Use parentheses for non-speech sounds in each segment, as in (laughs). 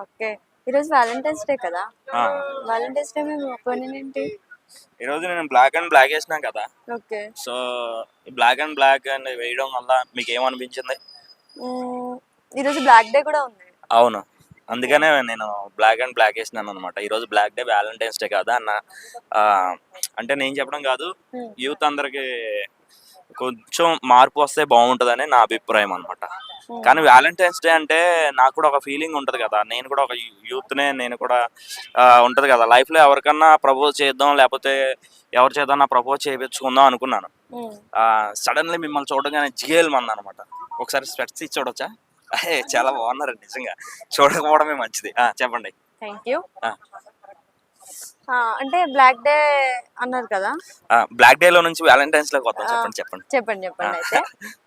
Okay. ఈరోజు Valentine's day కదా? ఆ, వ్యాలంటైన్స్ డే మేము ఒపీనియన్ ఏంటి ఈరోజు నేను బ్లాక్ అండ్ బ్లాక్ వేసినా కదా? ఓకే. సో ఈ బ్లాక్ అండ్ బ్లాక్ అని వేయడం వల్ల మీకు ఏమనిపించింది మ్మ్, ఈరోజు బ్లాక్ డే కూడా ఉంది. అవును. అందుకనే నేను బ్లాక్ అండ్ బ్లాక్ వేసినాను అనమాట ఈరోజు బ్లాక్ డే వ్యాలంటైన్స్ డే కాదా అన్న ఆ, అంటే నేను చెప్పడం కాదు. యూత్ అందరికి కొంచెం మార్పు వస్తే బాగుంటుందని నా అభిప్రాయం అనమాట. కానీ వ్యాలంటైన్స్ డే అంటే నాకు కూడా ఒక ఫీలింగ్ ఉంటుంది కదా. నేను కూడా ఒక యూత్నే నేను కూడా ఆ, ఉంటది కదా. లైఫ్లో ఎవరికన్నా ప్రపోజ్ చేద్దాం లేకపోతే ఎవరి చేతన్నా ప్రపోజ్ చేయించుకుందాం అనుకున్నాను. సడన్లీ మిమ్మల్ని చూడగానే జిగేల్ మంది అనమాట ఒకసారి స్పెట్స్ ఇచ్చి చూడొచ్చా చాలా బాగున్నారు నిజంగా. చూడకపోవడమే మంచిది. చెప్పండి. థ్యాంక్ యూ అంటే బ్లాక్ డే అన్నారు కదా? బ్లాక్ డే లో నుంచి వ్యాలంటైన్స్లోకి ఆ. చెప్పండి చెప్పండి. చెప్పండి చెప్పండి అయితే.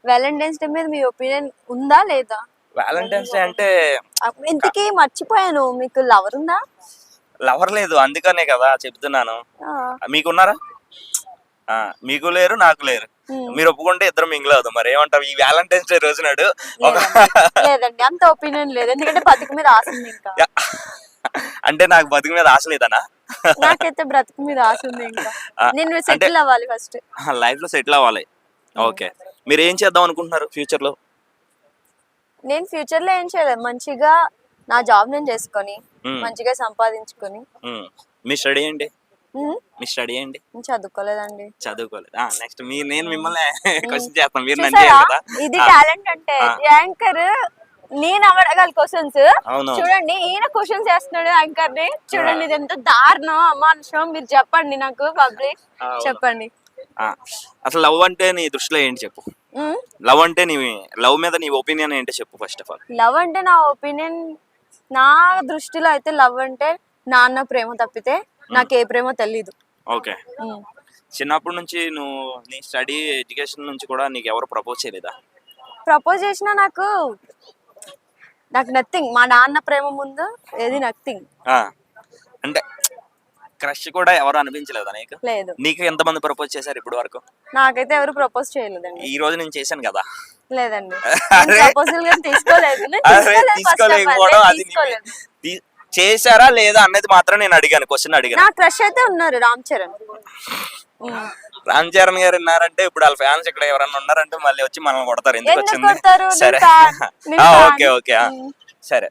వ్యాలంటైన్స్ డే మీద మీ ఒపీనియన్ ఉందా లేదా? వ్యాలంటైన్స్ డే అంటే ఇంతకీ మర్చిపోయాను. మీకు లవర్ ఉందా? లవర్ లేదు అందుకనే కదా చెప్తున్నాను. మీకున్నారా? మీకు లేరు నాకు లేరు. మీరు ఒప్పుకుంటే ఇద్దరు మింగిల్ అవుతాం. మరి ఏమంటారు ఈ వ్యాలంటైన్స్ డే రోజు నాడు లేదండి. అంత ఒపీనియన్ లేదు. ఎందుకంటే బతుకు మీద ఆశ ఇంకా. అంటే నాకు బతుకు మీద ఆశ లేదనా? నాకైతే బ్రతుకు మీద ఆశ ఉంది ఇంకా. నేను సెటిల్ అవ్వాలి ఫస్ట్ లైఫ్లో సెటిల్ అవ్వాలి. ఓకే మీరు ఏం చేద్దాం అనుకుంటున్నారు ఫ్యూచర్లో? నేను ఫ్యూచర్లో ఏం చేయలేదు. మంచిగా నా జాబ్ నేను చేసుకొని మ్మ్. మంచిగా సంపాదించుకొని. మ్మ్. మీ స్టడీ ఏంటి? మ్మ్. మీ స్టడీ ఏంటి? చదువుకోలేదండి. చదువుకోలేదు. నెక్స్ట్ మీ నేను మిమ్మల్ని (laughs) క్వశ్చన్ చేస్తాను. మీరు ఇది టాలెంట్ అంటే. యాంకర్ నేను అడగాలి క్వశ్చన్స్ చూడండి ఈయన క్వశ్చన్స్ చేస్తున్నాడు యాంకర్ని చూడండి ఇది ఎంత దారుణం. అమానుషం మీరు చెప్పండి నాకు పబ్లిక్. చెప్పండి. అసలు లవ్ అంటే నీ దృష్టిలో ఏంటి చెప్పు. లవ్ అంటే నీ లవ్ మీద నీ ఒపీనియన్ ఏంటి చెప్పు ఫస్ట్ ఆఫ్ ఆల్ లవ్ అంటే నా ఒపీనియన్ నా దృష్టిలో అయితే లవ్ అంటే నాన్న ప్రేమ తప్పితే నాకు ఏ ప్రేమ తెలీదు. ఓకే. చిన్నప్పటి నుంచి నువ్వు నీ స్టడీ ఎడ్యుకేషన్ నుంచి కూడా నీకు ఎవరు ప్రపోజ్ చేయలేదా? ప్రపోజ్ చేసినా నాకు నాకు నథింగ్ మా నాన్న ప్రేమ ముందు ఏది నథింగ్ అంటే క్రష్ కూడా ఎవరు అనిపించలేదా నీకు? లేదు. నీకు ఎంతమంది ప్రపోజ్ చేశారు ఇప్పుడు వరకు? నాకైతే ఎవరు ప్రపోజ్ చేయలేదండి. ఈ రోజు నేను చేశాను కదా. లేదండి. ప్రపోజల్ తీసుకోలేదు. తీసుకోలేకపోవడం అది చేశారా లేదా అనేది మాత్రం నేను అడిగాను క్వశ్చన్ అడిగాను. నా క్రష్ అయితే ఉన్నారు రామ్ చరణ్. రామ్ చరణ్ గారు ఉన్నారంటే ఇప్పుడు వాళ్ళ ఫ్యాన్స్ ఇక్కడ ఎవరన్నా ఉన్నారంటే మళ్ళీ వచ్చి మనల్ని కొడతారు. ఎందుకు వచ్చింది? సరే. (laughs) Okay okay. సరే.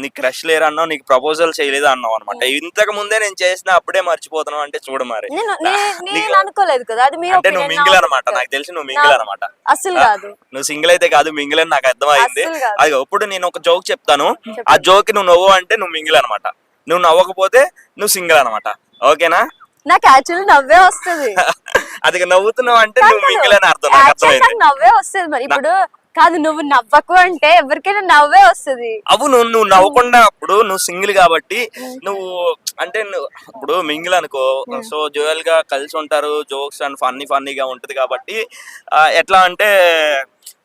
నీకు క్రష్ లేరు అన్నావు నీకు ప్రపోజల్ చేయలేదు అన్నావు అనమాట ఇంతకు ముందే నేను చేసిన అప్పుడే మర్చిపోతున్నావు అంటే చూడు మరి. (laughs) అనుకోలేదు కదా అది అంటే నువ్వు మింగిల్ అనమాట. నాకు తెలిసి నువ్వు మింగిల్ అనమాట అస్సలు కాదు. నువ్వు సింగిల్ అయితే కాదు మింగిల్ అని నాకు అర్థమైంది. అది ఇప్పుడు నేను ఒక జోక్ చెప్తాను. ఆ జోక్ నువ్వు నవ్వు అంటే నువ్వు మింగిల్ అనమాట నువ్వు నవ్వకపోతే నువ్వు సింగిల్ అనమాట ఓకేనా? నాకు యాక్చువల్లీ నవ్వే వస్తుంది. (laughs) అది నవ్వుతున్నావు అంటే నువ్వు మింగిల్ అని అర్థం అర్థమైంది. నవ్వే వస్తుంది మరి. ఇప్పుడు కాదు నువ్వు నవ్వకు అంటే ఎవరికైనా నవ్వే వస్తుంది. అవును నువ్వు నవ్వకుండా అప్పుడు నువ్వు సింగిల్ కాబట్టి నువ్వు అంటే ఇప్పుడు మింగిల్ అనుకో. సో జోయల్గా కలిసి ఉంటారు జోక్స్ అండ్ ఫన్నీ ఫన్నీగా ఉంటది కాబట్టి ఎట్లా అంటే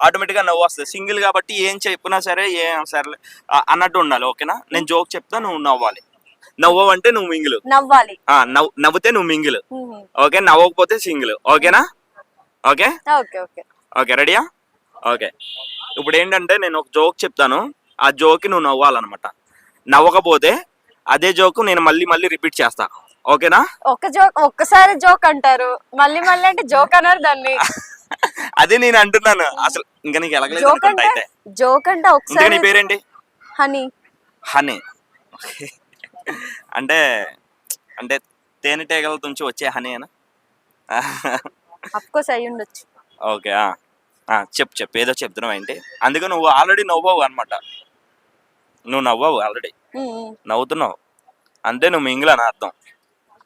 ఆటోమేటిక్గా నవ్వు వస్తుంది. సింగిల్ కాబట్టి ఏం చెప్పినా సరే ఏం సరే అన్నట్టు ఉండాలి ఓకేనా? నేను జోక్ చెప్తా నువ్వు నవ్వాలి. నవ్వవు అంటే నువ్వు మింగిల్. నవ్వాలి. నవ్వు నవ్వుతే నువ్వు మింగిల్. ఓకే నవ్వకపోతే సింగిల్. ఓకేనా? ఓకే? ఓకే రెడీయా? ఓకే. ఇప్పుడు ఏంటంటే నేను ఒక జోక్ చెప్తాను. ఆ జోక్కి నువ్వు నవ్వాలన్నమాట. నవ్వకపోతే అదే జోక్ నేను మళ్ళీ మళ్ళీ రిపీట్ చేస్తా. ఓకేనా? ఒక్క జోక్ ఒక్కసారి జోక్ అంటారు. మళ్ళీ మళ్ళీ అంటే జోక్ అన్నారు దాన్ని. (laughs) అదే నేను అంటున్నాను. అసలు ఇంకా నీకు ఎలాగలేదు జోక్ అంటే జోక్ అంటే ఒకసారి నీ పేరేంటి? హనీ. హనీ. అంటే అంటే తేనెటీగల నుంచి వచ్చే హనీ అనా అఫ్కోర్స్ అయి ఉండొచ్చు. ఓకే ఆ. ఆ, చెప్పు చెప్పు. ఏదో చెప్తున్నావు ఏంటి? అందుకే నువ్వు ఆల్రెడీ నవ్వవు అనమాట నువ్వు నవ్వవు ఆల్రెడీ. నవ్వుతున్నావు. అంటే నువ్వు మింగిల్ అని అర్థం?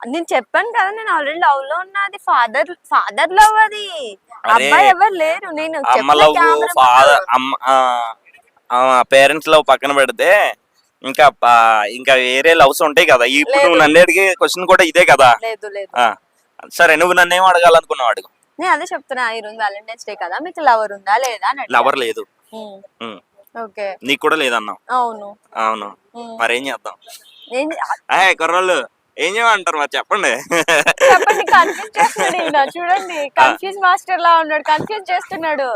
నేను చెప్పాను కదా నేను ఆల్రెడీ లవ్లో ఉన్నది ఫాదర్ ఫాదర్ లవ్ అది. అబ్బాయి ఎవరు లేరు. నేను అమ్మ లవ్ ఫాదర్ అమ్మ పేరెంట్స్ లవ్ పక్కన పెడితే ఇంకా ఇంకా వేరే లవ్స్ ఉంటాయి కదా. ఇప్పుడు. నువ్వు నన్ను అడిగే క్వశ్చన్ కూడా ఇదే కదా. లేదు లేదు. ఆ, సరే నువ్వు నన్ను ఏం అడగాలనుకున్నావు అడుగు. నేను అదే చెప్తున్నా ఈ రోజు వ్యాలంటైన్స్ డే కదా మీకు లవర్ ఉందా లేదా. లవర్ లేదు. ఓకే. నీకు కూడా లేదన్నావు. అవును. అవును. మరేం చేద్దాం? ఏం ఏ కుర్రోళ్ళు ఏం చేయమంటారు మరి చెప్పండి. చెప్పండి కన్ఫ్యూజ్ చేస్తున్నాడు ఈయన. చూడండి కన్ఫ్యూజ్ మాస్టర్ లా ఉన్నాడు కన్ఫ్యూజ్ చేస్తున్నాడు.